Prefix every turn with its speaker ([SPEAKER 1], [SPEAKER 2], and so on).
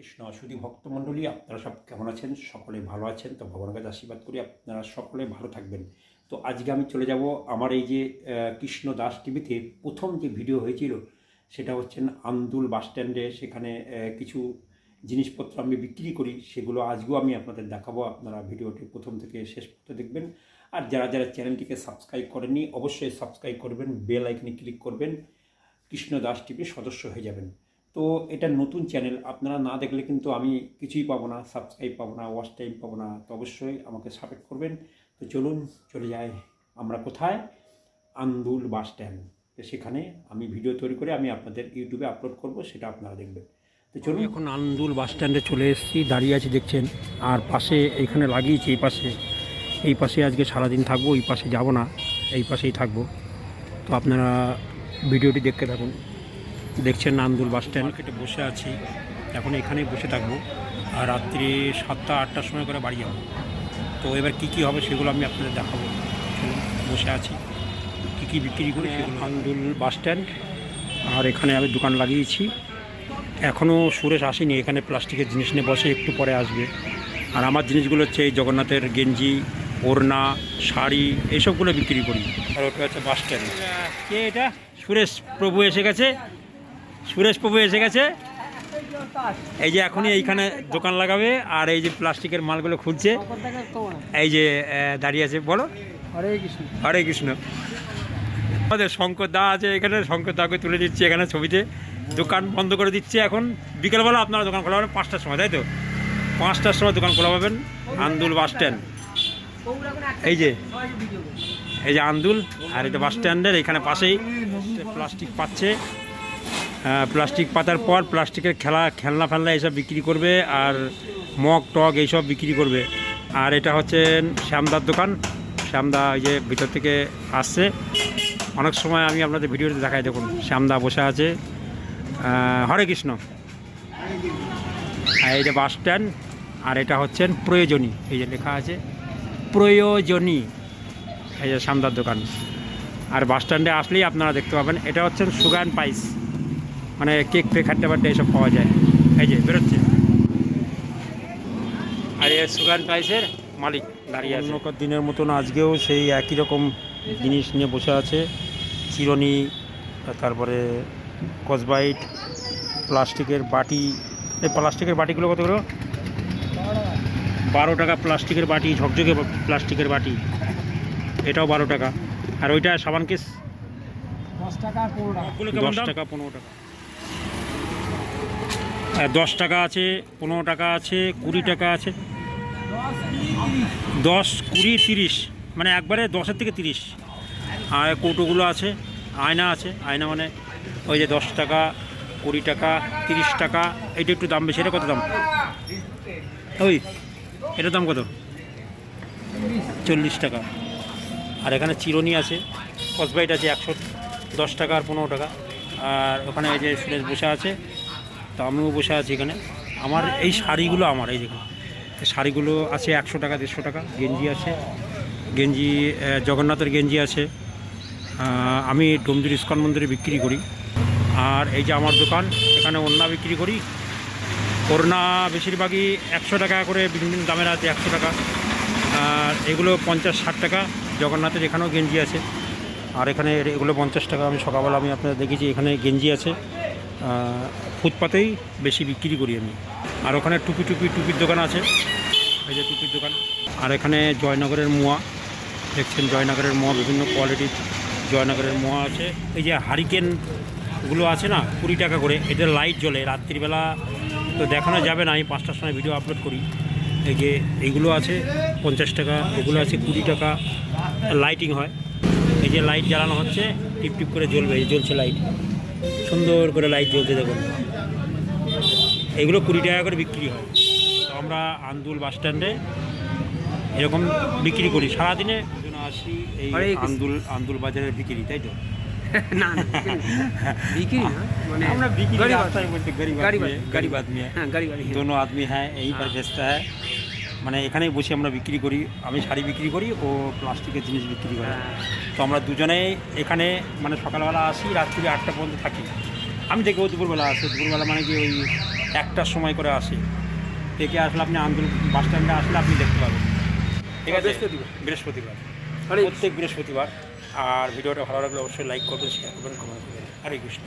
[SPEAKER 1] কৃষ্ণ সুধী ভক্তমণ্ডলী, আপনারা সব কেমন আছেন? সকলে ভালো আছেন? তো ভগবানের কাছে আশীর্বাদ করি, আপনারা সকলে ভালো থাকবেন। তো আজকে আমি চলে যাব আমার এই যে কৃষ্ণ দাস টিভিতে প্রথম যে ভিডিও হয়েছিল, সেটা হচ্ছেন আন্দুল বাস স্ট্যান্ডে। সেখানে কিছু জিনিসপত্র আমি বিক্রি করি, সেগুলো আজকেও আমি আপনাদের দেখাবো। আপনারা ভিডিওটি প্রথম থেকে শেষ পর্যন্ত দেখবেন। আর যারা যারা চ্যানেলটিকে সাবস্ক্রাইব করেননি, অবশ্যই সাবস্ক্রাইব করবেন, বেল আইকনে ক্লিক করবেন, কৃষ্ণ দাস টিভির সদস্য হয়ে যাবেন। তো এটা নতুন চ্যানেল আপনারা না দেখলে কিন্তু আমি কিছুই পাবো না সাবস্ক্রাইব পাবো না ওয়াচ টাইম পাবো না। তো অবশ্যই আমাকে সাপোর্ট করবেন। তো চলুন চলে যাই আমরা কোথায়? Andul bus stand. তো সেখানে আমি ভিডিও তৈরি করে আমি আপনাদের ইউটিউবে আপলোড করব সেটা আপনারা দেখবেন। তো চলুন। এখন আন্দুল বাস স্ট্যান্ডে চলে এসেছি দাঁড়িয়ে আছি দেখছেন। আর পাশে এখানে লাগিয়েছি এই পাশে। এই পাশে আজকে সারাদিন থাকব এই পাশে যাব না এই পাশেই থাকব। তো আপনারা ভিডিওটি দেখতে থাকুন। দেখছেন নান্দুল বাস স্ট্যান্ড। মার্কেটে বসে আছি। এখন এখানেই বসে থাকব। আর রাত্রি সাতটা আটটার সময় করে বাড়ি যাব। তো এবার কী কী হবে সেগুলো আমি আপনাদের দেখাবো। বসে আছি। কী কী বিক্রি করি সেগুলো আন্দুল বাস স্ট্যান্ড। আর এখানে আমি দোকান লাগিয়েছি। এখনও সুরেশ আসেনি এখানে প্লাস্টিকের জিনিস নিয়ে বসে একটু পরে আসবে। আর আমার জিনিসগুলো হচ্ছে এই জগন্নাথের গেঞ্জি ওড়না শাড়ি এইসবগুলো বিক্রি করি। আর ওটা হচ্ছে বাস স্ট্যান্ড। কে এটা? সুরেশ প্রভু এসে গেছে। সুরেশ প্রভু এসে গেছে। এই যে এখনই এইখানে দোকান লাগাবে আর এই যে প্লাস্টিকের মালগুলো খুলছে এই যে দাঁড়িয়ে আছে বলো।
[SPEAKER 2] হরে কৃষ্ণ।
[SPEAKER 1] হরে কৃষ্ণ। আমাদের শঙ্কর দা আছে এখানে শঙ্কর দাকে তুলে দিচ্ছে এখানে ছবিতে। দোকান বন্ধ করে দিচ্ছে এখন। বিকেলবেলা আপনারা দোকান খোলা পাবেন পাঁচটার সময় তাই তো? পাঁচটার সময় দোকান খোলা পাবেন আন্দুল বাস স্ট্যান্ড। এই যে এই যে আন্দুল আর এটা বাস স্ট্যান্ডের এখানে পাশেই প্লাস্টিক পাচ্ছে। প্লাস্টিক পাতার পর প্লাস্টিকের খেলা, খেলনা ফেলনা এইসব বিক্রি করবে আর মগ, টগ এইসব বিক্রি করবে। আর এটা হচ্ছে শ্যামদার দোকান। শ্যামদা এই যে ভিতর থেকে আসছে। অনেক সময় আমি আপনাদের ভিডিওতে দেখাই, দেখুন, শ্যামদা বসে আছে। হরে কৃষ্ণ। আর যে বাস স্ট্যান্ড, আর এটা হচ্ছেন প্রয়োজনী। এই যে লেখা আছে, প্রয়োজনী। এই যে শ্যামদার দোকান। আর বাস স্ট্যান্ডে আসলেই আপনারা দেখতে পাবেন, এটা হচ্ছেন সুগান পাইস। মানে কেক ফেক হাড্ডা বাড্ডা এসব পাওয়া যায়। এই যে বেরোচ্ছে। আর এই সুগার প্রাইসের মালিক দাঁড়িয়ে আছে। অন্যকার দিনের মতন আজকেও সেই একই রকম জিনিস নিয়ে বসে আছে। চিরনি তারপরে কসবাইট প্লাস্টিকের বাটি। এই প্লাস্টিকের বাটিগুলো কত করে? বারো টাকা প্লাস্টিকের বাটি ঝকঝকে প্লাস্টিকের বাটি। এটাও বারো টাকা। আর ওইটা সাবান কেস?
[SPEAKER 2] দশ টাকা পনেরো টাকা।
[SPEAKER 1] দশ টাকা পনেরো টাকা। দশ টাকা আছে, পনেরো টাকা আছে, কুড়ি টাকা আছে। দশ, কুড়ি, তিরিশ মানে একবারে দশের থেকে তিরিশ। আর কৌটোগুলো আছে, আয়না আছে, আয়না মানে ওই যে দশ টাকা, কুড়ি টাকা, তিরিশ টাকা, এটা একটু দাম বেশি, এটা কত দাম? ওই, এটার দাম কত? চল্লিশ টাকা। আর এখানে চিরনি আছে কসবাইট আছে একশো দশ টাকা আর পনেরো টাকা। আর ওখানে এই যে সুরেশ বসে আছে তো আমিও বসে আছি এখানে। আমার এই শাড়িগুলো আমার, এই দেখুন। শাড়িগুলো আছে একশো টাকা, দেড়শো টাকা, গেঞ্জি আছে। গেঞ্জি জগন্নাথের গেঞ্জি আছে। আমি ডোমজুর ইস্কন মন্দিরে বিক্রি করি। আর এই যে আমার দোকান, এখানে ওড়না বিক্রি করি। ওড়না বেশিরভাগই একশো টাকা করে, বিভিন্ন দামের আছে একশো টাকা। আর এগুলো পঞ্চাশ, ষাট টাকা। জগন্নাথের এখানেও গেঞ্জি আছে। আর এখানে এগুলো পঞ্চাশ টাকা। আমি সকালবেলা আমি আপনাদের দেখেছি এখানে গেঞ্জি আছে। ফুটপাতেই বেশি বিক্রি করি আমি। আর ওখানে টুপি টুপি, টুপির দোকান আছে। এই যে টুপির দোকান। আর এখানে জয়নগরের মোয়া। দেখছেন জয়নগরের মোয়া, বিভিন্ন কোয়ালিটির জয়নগরের মোয়া আছে। এই যে হারিকেনগুলো আছে না, কুড়ি টাকা করে এটা লাইট জ্বলে। রাত্রিবেলা তো দেখানো যাবে না, আমি পাঁচটার সময় ভিডিও আপলোড করি। এই যে এইগুলো আছে, পঞ্চাশ টাকা, এগুলো আছে কুড়ি টাকা লাইটিং হয়। এই যে লাইট জ্বালানো হচ্ছে টিপ টিপ করে জ্বলবে, জ্বলছে লাইট সুন্দর করে লাইট জ্বলছে দেখুন এগুলো কুড়ি টাকা করে বিক্রি হয় তো আমরা আন্দুল বাস স্ট্যান্ডে এরকম বিক্রি করি সারাদিনে দুজন আসি এই
[SPEAKER 2] হরে কৃষ্ণ।
[SPEAKER 1] আন্দুল আন্দুল বাজারের বিক্রি তাই তো
[SPEAKER 2] না না বিক্রি না মানে
[SPEAKER 1] আমরা बिक्री
[SPEAKER 2] गरीब
[SPEAKER 1] रास्ता में बोलते गरीब
[SPEAKER 2] गरीब
[SPEAKER 1] आदमी है
[SPEAKER 2] आदमी।
[SPEAKER 1] गरीब आदमी है
[SPEAKER 2] হ্যাঁ গাড়ি গাড়ি
[SPEAKER 1] दोनों आदमी हैं यहीं पर बेचता है মানে এখানেই বসে আমরা বিক্রি করি আমি শাড়ি বিক্রি করি ও প্লাস্টিকের জিনিস বিক্রি করে।
[SPEAKER 2] হ্যাঁ।
[SPEAKER 1] তো আমরা দুজনেই এখানে মানে সকালবেলা আসি রাত্রি আটটা পর্যন্ত থাকি। আমি দেখব দুপুরবেলা আসি দুপুরবেলা মানে কি ওই একটার সময় করে আসি। থেকে আসলে আপনি আন্দোলন বাস স্ট্যান্ডে আসলে আপনি দেখতে পাবেন। ঠিক আছে?
[SPEAKER 2] বৃহস্পতিবার।
[SPEAKER 1] প্রত্যেক বৃহস্পতিবার। আর ভিডিওটা ভালো লাগলে অবশ্যই লাইক করবেন শেয়ার করবেন কমেন্ট করবেন। হরে কৃষ্ণ।